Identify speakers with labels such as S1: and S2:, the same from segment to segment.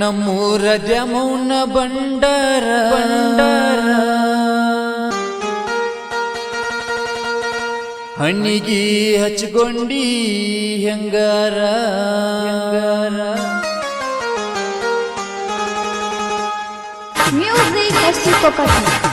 S1: ನಮ್ಮೂರ ಜಮುನ ಬಂಡರ ಬಂಡರ ಹಣ್ಣಿಗಿ ಹಚ್ಕೊಂಡಿ ಹೆಂಗಾರ. ಹೆಂಗಾರ
S2: ಎಷ್ಟು ST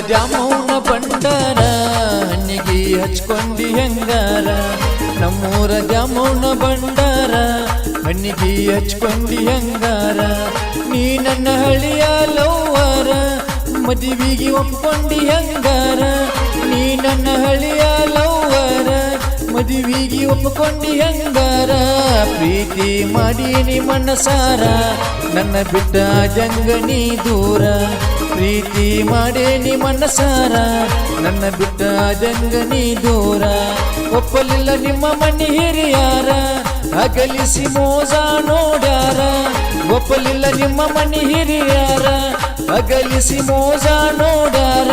S1: ಜಾಮೌನ ಬಂಡಾರ ಅನ್ನಿಗೆ ಹಚ್ಕೊಂಡಿ ಹೆಂಗಾರ? ನಮ್ಮೂರ ಜಾಮೌನ ಬಂಡಾರ ಅನ್ನಿಗೆ ಹಚ್ಕೊಂಡಿ ಹೆಂಗಾರ? ನೀ ನನ್ನ ಹಳಿಯ ಲವ್ವಾರ, ಮದುವಿಗೆ ಒಪ್ಕೊಂಡಿ ಹೆಂಗಾರ? ನೀ ನನ್ನ ಹಳಿಯ ಲವ್ವಾರ, ಮದುವಿಗೆ ಒಪ್ಕೊಂಡಿ ಹೆಂಗಾರ? ಪ್ರೀತಿ ಮಾಡೀನಿ ಮನಸಾರ ನನ್ನ ಬಿಟ್ಟ ಜಂಗನಿ ದೂರ. ಪ್ರೀತಿ ಮಾಡೇನಿ ಮನಸಾರ, ನನ್ನ ಬಿಟ್ಟ ಜಂಗನಿ ದೂರ. ಒಪ್ಪಲಿಲ್ಲ ನಿಮ್ಮ ಮಣ್ಣಿ ಹಿರಿಯಾರ ಅಗಲಿಸಿ ಮೋಸ ನೋಡ್ಯಾರ. ಒಪ್ಪಲಿಲ್ಲ ನಿಮ್ಮ ಮಣ್ಣಿ ಹಿರಿಯಾರ ಅಗಲಿಸಿ ಮೋಸ ನೋಡ್ಯಾರ.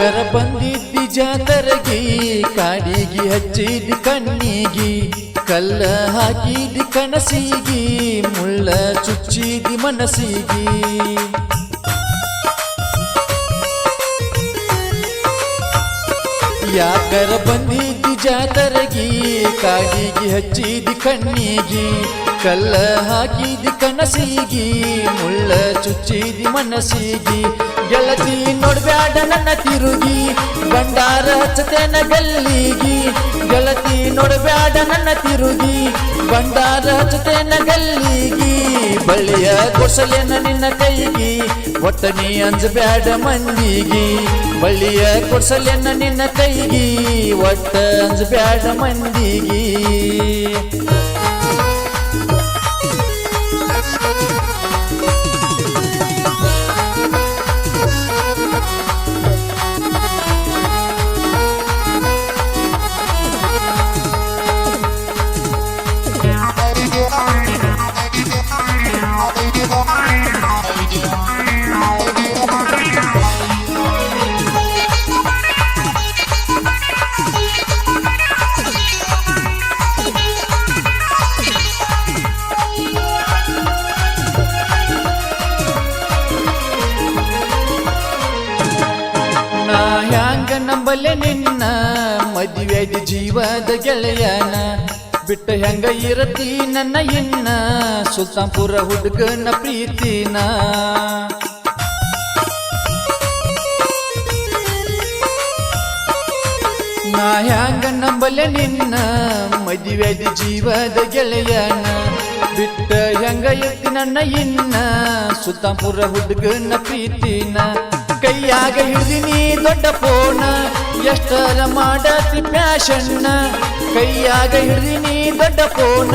S1: ಯಾಕರ ಬಂದಿದ್ದಿ ಜಾತರಗಿ, ಕಾಡಿಗಿ ಹಚ್ಚಿದಿ ಕಣ್ಣಿಗಿ, ಕಲ್ಲ ಹಾಕಿದಿ ಕನಸಿಗಿ, ಮುಳ್ಳ ಚುಚ್ಚಿದಿ ಮನಸ್ಸಿಗಿ. ಯಾಕರ ಬಂದಿದ್ದಿ ಜಾತರಗಿ, ಕಾಡಿಗಿ ಹಚ್ಚಿದಿ ಕಣ್ಣಿಗಿ ಕಲ್ಲ ಹಾಕಿದಿ ಕನಸಿಗಿ, ಮುಳ್ಳ ಚುಚ್ಚಿದಿ ಮನಸ್ಸಿಗಿ. ಗೆಳತಿ ನೋಡ್ಬ್ಯಾಡ ನನ್ನ ತಿರುಗಿ ಬಂಡಾರ ಚತೆನ ಗಲ್ಲಿಗಿ. ಗೆಳತಿ ನೋಡ್ಬ್ಯಾಡ ನನ್ನ ತಿರುಗಿ ಬಂಡಾರ ಹಚ್ಚತೇನ ಗಲ್ಲಿಗಿ. ಬಳ್ಳಿಯ ಕೊಸಲೆನ ನಿನ್ನ ಕೈಗಿ, ಒಟ್ಟ ನೀ ಅಂಜಬ್ಯಾಡ ಮಂದಿಗಿ. ಬಳ್ಳಿಯ ಕೊಸಲೆನ ನಿನ್ನ ಕೈಗಿ, ಒಟ್ಟ ಅಂಜಬ್ಯಾಡ ಮಂದಿಗಿ. ನಂಬಲೆ ನಿನ್ನ ಮದುವೆದ ಜೀವದ ಗೆಳೆಯನ ಬಿಟ್ಟ ಹೆಂಗ ಇರತಿ ನನ್ನ ಇನ್ನ ಸುಲ್ತಾನ್ಪುರ ಹುಡುಗನ ಪ್ರೀತಿನ? ನಾ ಹ್ಯಾಂಗ ನಂಬಲೆ ನಿನ್ನ ಮದುವೆದ ಜೀವದ ಗೆಳೆಯನ ಬಿಟ್ಟ ಹೆಂಗ ಇರ್ತಿ ನನ್ನ ಇನ್ನ ಸುಲ್ತಾನ್ಪುರ ಹುಡುಗನ ಪ್ರೀತಿನ? ಕೈಯಾಗ ಹಿಡಿದಿನಿ ದೊಡ್ಡ ಫೋನ್ ಎಷ್ಟರ ಮಾಡತಿ ಪ್ಯಾಶನ್ನ ಕೈಯಾಗ ಹಿಡಿದಿನಿ ದೊಡ್ಡ ಫೋನ್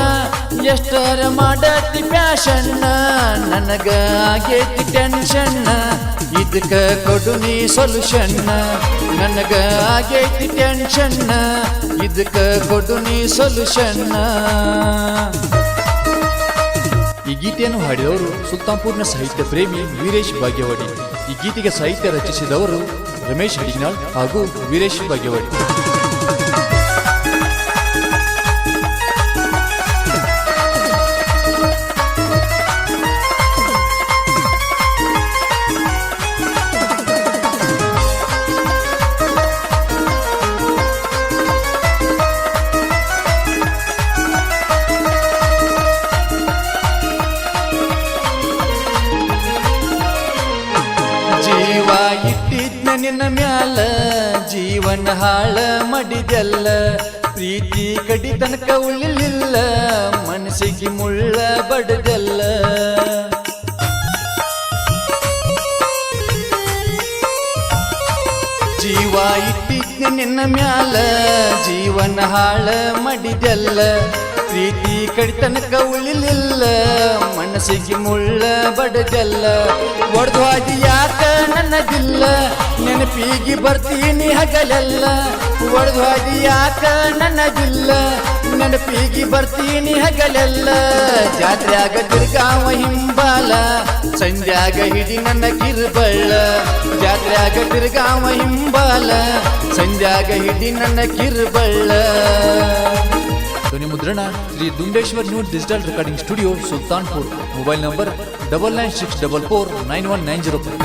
S1: ಎಷ್ಟರ ಮಾಡತಿ ಪ್ಯಾಶನ್ನ ನನಗ ಆಗೇತಿ ಟೆನ್ಷನ್ನ ಇದಕ್ಕ ಕೊಡು ನೀ ಸೊಲ್ಯೂಷನ್ನ ನನಗ ಆಗೈತಿ ಟೆನ್ಷನ್ನ ಇದಕ್ಕ ಕೊಡು ನೀ ಸೊಲ್ಯೂಷನ್ನ ಈ ಗೀತೆಯನ್ನು ಹಾಡಿದವರು ಸುಲ್ತಾನ್ಪುರ್ನ ಸಾಹಿತ್ಯ ಪ್ರೇಮಿ ವೀರೇಶ್ ಭಾಗ್ಯವಾಡಿ. ಈ ಗೀತೆಗೆ ಸಾಹಿತ್ಯ ರಚಿಸಿದವರು ರಮೇಶ್ ಹಡಿನಾಳ್ ಹಾಗೂ ವೀರೇಶ್ ಭಾಗ್ಯವಾಡಿ. ನಿನ್ನ ಮ್ಯಾಲ ಜೀವನ ಹಾಳ ಮಡಿದೆಲ್ಲ. ಪ್ರೀತಿ ಕಡಿ ತನಕ ಉಳಿಲಿಲ್ಲ, ಮನಸ್ಸಿಗೆ ಮುಳ್ಳ ಬಡದೆಲ್ಲ. ಜೀವ ಇಟ್ಟಿದ್ದೆ ನಿನ್ನ ಮ್ಯಾಲ, ಜೀವನ ಹಾಳ ಮಡಿದೆಲ್ಲ. ಪ್ರೀತಿ ಕಡಿತನಕ ಉಳಿಲಿಲ್ಲ, ಮನಸ್ಸಿಗೆ ಮುಳ್ಳ ಬಡಜಲ್ಲ. ಒಡೆದು ಹಾದಿ ಯಾಕ ನನ್ನದಿಲ್ಲ, ನೆನಪಿಗೆ ಬರ್ತೀನಿ ಹಗಲೆಲ್ಲ. ಒಡೆದು ಹಾದಿ ಯಾಕ ನನ್ನದಿಲ್ಲ, ನೆನಪಿಗೆ ಬರ್ತೀನಿ ಹಗಲೆಲ್ಲ. ಜಾತ್ರೆಯಾಗ ತಿರ್ಗಾವ ಹಿಂಬಾಲ, ಸಂಧ್ಯಾಗ ಹಿಡಿ ನನ್ನ ಕಿರ್ಬಳ್ಳ. ಜಾತ್ರೆಯಾಗ ತಿರ್ಗಾವ ಹಿಂಬಾಲ, ಸಂಧ್ಯಾಗ ಹಿಡಿ ನನ್ನ ಕಿರ್ಬಳ್ಳ. ಮುದ್ರಣ Shri Dundeshwar new digital recording studio Sultanpur. Mobile number double nine six double four nine one nine zero five.